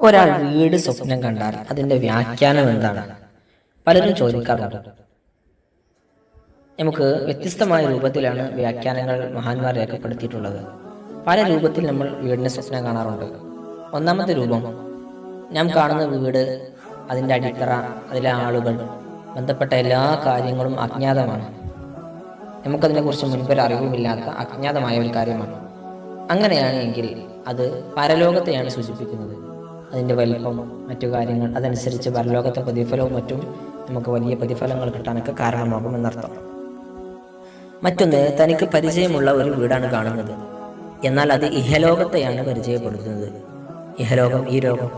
ഒരാൾ വീട് സ്വപ്നം കണ്ടാൽ അതിന്റെ വ്യാഖ്യാനം എന്താണ്? പലരും ചോദിക്കാറുണ്ട്. നമുക്ക് വ്യത്യസ്തമായ രൂപത്തിലാണ് വ്യാഖ്യാനങ്ങൾ മഹാന്മാർ രേഖപ്പെടുത്തിയിട്ടുള്ളത്. പല രൂപത്തിൽ നമ്മൾ വീടിനെ സ്വപ്നം കാണാറുണ്ട്. ഒന്നാമത്തെ രൂപം നാം കാണുന്ന വീട് അതിന്റെ അടിത്തറ അതിലെ ആളുകൾ ബന്ധപ്പെട്ട എല്ലാ കാര്യങ്ങളും അജ്ഞാതമാണ്. നമുക്കതിനെക്കുറിച്ച് മുൻപൊരു അറിവുമില്ലാത്ത അജ്ഞാതമായ ഒരു കാര്യമാണ്. അങ്ങനെയാണ് എങ്കിൽ അത് പരലോകത്തെയാണ് സൂചിപ്പിക്കുന്നത്. അതിന്റെ വലിപ്പം മറ്റു കാര്യങ്ങൾ അതനുസരിച്ച് പരലോകത്തെ പ്രതിഫലവും മറ്റും നമുക്ക് വലിയ പ്രതിഫലങ്ങൾ കിട്ടാനൊക്കെ കാരണമാകും എന്നർത്ഥം മറ്റൊന്ന് തനിക്ക് പരിചയമുള്ള ഒരു വീടാണ് കാണുന്നത്. എന്നാൽ അത് ഇഹലോകത്തെയാണ് പരിചയപ്പെടുത്തുന്നത്. ഇഹലോകം ഈ ലോകം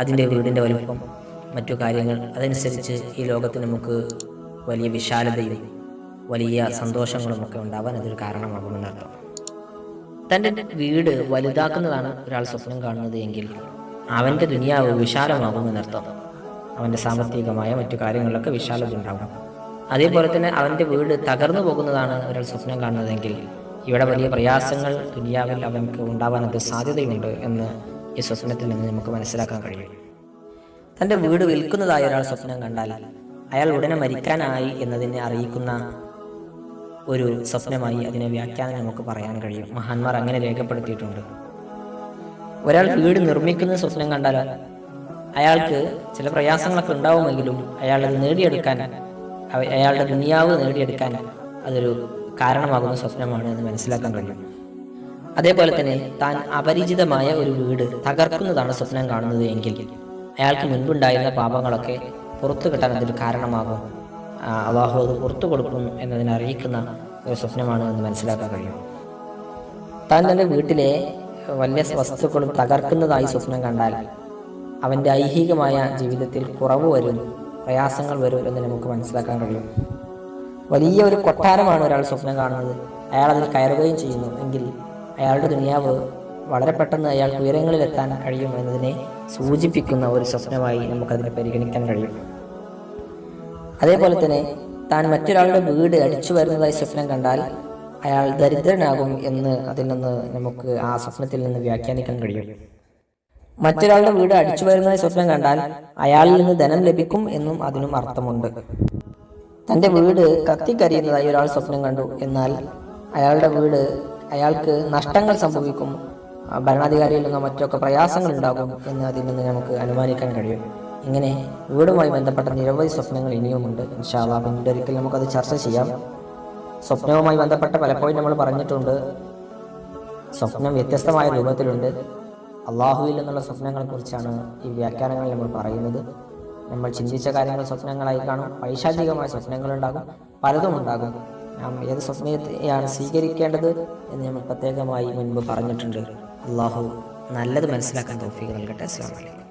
അതിന്റെ വീടിന്റെ വലുപ്പം മറ്റു കാര്യങ്ങൾ അതനുസരിച്ച് ഈ ലോകത്ത് നമുക്ക് വലിയ വിശാലതയും വലിയ സന്തോഷങ്ങളും ഒക്കെ ഉണ്ടാവാൻ അതൊരു കാരണമാകുമെന്നർത്ഥം. തന്റെ വീട് വലുതാക്കുന്നതാണ് ഒരാൾ സ്വപ്നം കാണുന്നത് എങ്കിൽ അവന്റെ ദുനിയാവ് വിശാലമാകുമെന്നർത്ഥം അവന്റെ സാമ്പത്തികമായ മറ്റു കാര്യങ്ങളിലൊക്കെ വിശാലത ഉണ്ടാകും. അതേപോലെ തന്നെ അവന്റെ വീട് തകർന്നു പോകുന്നതാണ് ഒരാൾ സ്വപ്നം കാണുന്നതെങ്കിൽ ഇവിടെ വലിയ പ്രയാസങ്ങൾ ദുനിയാവിൽ അവൻക്ക് അത് സാധ്യതയുണ്ട് എന്ന് ഈ സ്വപ്നത്തിൽ നിന്ന് നമുക്ക് മനസ്സിലാക്കാൻ കഴിയും. തന്റെ വീട് വിൽക്കുന്നതായ ഒരാൾ സ്വപ്നം കണ്ടാൽ അയാൾ ഉടനെ മരിക്കാനായി എന്നതിനെ അറിയിക്കുന്ന ഒരു സ്വപ്നമായി അതിനെ വ്യാഖ്യാനം നമുക്ക് പറയാൻ കഴിയും. മഹാന്മാർ അങ്ങനെ രേഖപ്പെടുത്തിയിട്ടുണ്ട്. ഒരാൾ വീട് നിർമ്മിക്കുന്ന സ്വപ്നം കണ്ടാലോ അയാൾക്ക് ചില പ്രയാസങ്ങളൊക്കെ ഉണ്ടാവുമെങ്കിലും അയാൾ അത് നേടിയെടുക്കാൻ അയാളുടെ ദുനിയാവ് നേടിയെടുക്കാൻ അതൊരു കാരണമാകുന്ന സ്വപ്നമാണ് എന്ന് മനസ്സിലാക്കാൻ കഴിയും. അതേപോലെ തന്നെ താൻ അപരിചിതമായ ഒരു വീട് തകർക്കുന്നതാണ് സ്വപ്നം കാണുന്നത് എങ്കിൽ അയാൾക്ക് മുൻപുണ്ടായിരുന്ന പാപങ്ങളൊക്കെ പുറത്തു കിട്ടാൻ അതൊരു കാരണമാകും. അവാഹോ അത് പുറത്തു കൊടുക്കും എന്നതിനെ അറിയിക്കുന്ന ഒരു സ്വപ്നമാണ് എന്ന് മനസ്സിലാക്കാൻ കഴിയും. താൻ തന്റെ വീട്ടിലെ വലിയ വസ്തുക്കളും തകർക്കുന്നതായി സ്വപ്നം കണ്ടാൽ അവന്റെ ഐഹികമായ ജീവിതത്തിൽ കുറവ് വരും പ്രയാസങ്ങൾ വരും എന്ന് നമുക്ക് മനസ്സിലാക്കാൻ കഴിയും. വലിയ ഒരു കൊട്ടാരമാണ് ഒരാൾ സ്വപ്നം കാണുന്നത്. അയാൾ അതിൽ കയറുകയും ചെയ്യുന്നു. എങ്കിൽ അയാളുടെ ദുനിയാവ് വളരെ പെട്ടെന്ന് അയാൾക്ക് ഉയരങ്ങളിലെത്താൻ കഴിയും എന്നതിനെ സൂചിപ്പിക്കുന്ന ഒരു സ്വപ്നമായി നമുക്കതിനെ പരിഗണിക്കാൻ കഴിയും. അതേപോലെ തന്നെ താൻ മറ്റൊരാളുടെ വീട് അടിച്ചു വരുന്നതായി സ്വപ്നം കണ്ടാൽ അയാൾ ദരിദ്രനാകും എന്ന് അതിൽ നിന്ന് നമുക്ക് ആ സ്വപ്നത്തിൽ നിന്ന് വ്യാഖ്യാനിക്കാൻ കഴിയും. മറ്റൊരാളുടെ വീട് അടിച്ചു വരുന്നതായി സ്വപ്നം കണ്ടാൽ അയാളിൽ നിന്ന് ധനം ലഭിക്കും എന്നും അതിനും അർത്ഥമുണ്ട്. തന്റെ വീട് കത്തിക്കരിയുന്നതായി ഒരാൾ സ്വപ്നം കണ്ടു. എന്നാൽ അയാളുടെ വീട് അയാൾക്ക് നഷ്ടങ്ങൾ സംഭവിക്കും. ഭരണാധികാരിയിൽ നിന്നോ മറ്റൊക്കെ പ്രയാസങ്ങൾ ഉണ്ടാകും എന്ന് അതിൽ നിന്ന് നമുക്ക് അനുമാനിക്കാൻ കഴിയും. ഇങ്ങനെ വീടുമായി ബന്ധപ്പെട്ട നിരവധി സ്വപ്നങ്ങൾ ഇനിയുമുണ്ട്. ഇൻഷാല്ലാ പിന്നീട് ഒരിക്കൽ നമുക്കത് ചർച്ച ചെയ്യാം. സ്വപ്നവുമായി ബന്ധപ്പെട്ട പലപ്പോഴും നമ്മൾ പറഞ്ഞിട്ടുണ്ട്. സ്വപ്നം വ്യത്യസ്തമായ രൂപത്തിലുണ്ട്. അള്ളാഹുവിൽ നിന്നുള്ള സ്വപ്നങ്ങളെക്കുറിച്ചാണ് ഈ വ്യാഖ്യാനങ്ങളിൽ നമ്മൾ പറയുന്നത്. നമ്മൾ ചിന്തിച്ച കാര്യങ്ങൾ സ്വപ്നങ്ങളായി കാണും. പൈശാചികമായ സ്വപ്നങ്ങളുണ്ടാകും. പലതും ഉണ്ടാകും. നാം ഏത് സ്വപ്നത്തെയാണ് സ്വീകരിക്കേണ്ടത് എന്ന് നമ്മൾ പ്രത്യേകമായി മുൻപ് പറഞ്ഞിട്ടുണ്ട്. അള്ളാഹു നല്ലത് മനസ്സിലാക്കാൻ തോഫിക്ക് നൽകട്ടെ. അസ്സാം വലൈക്കും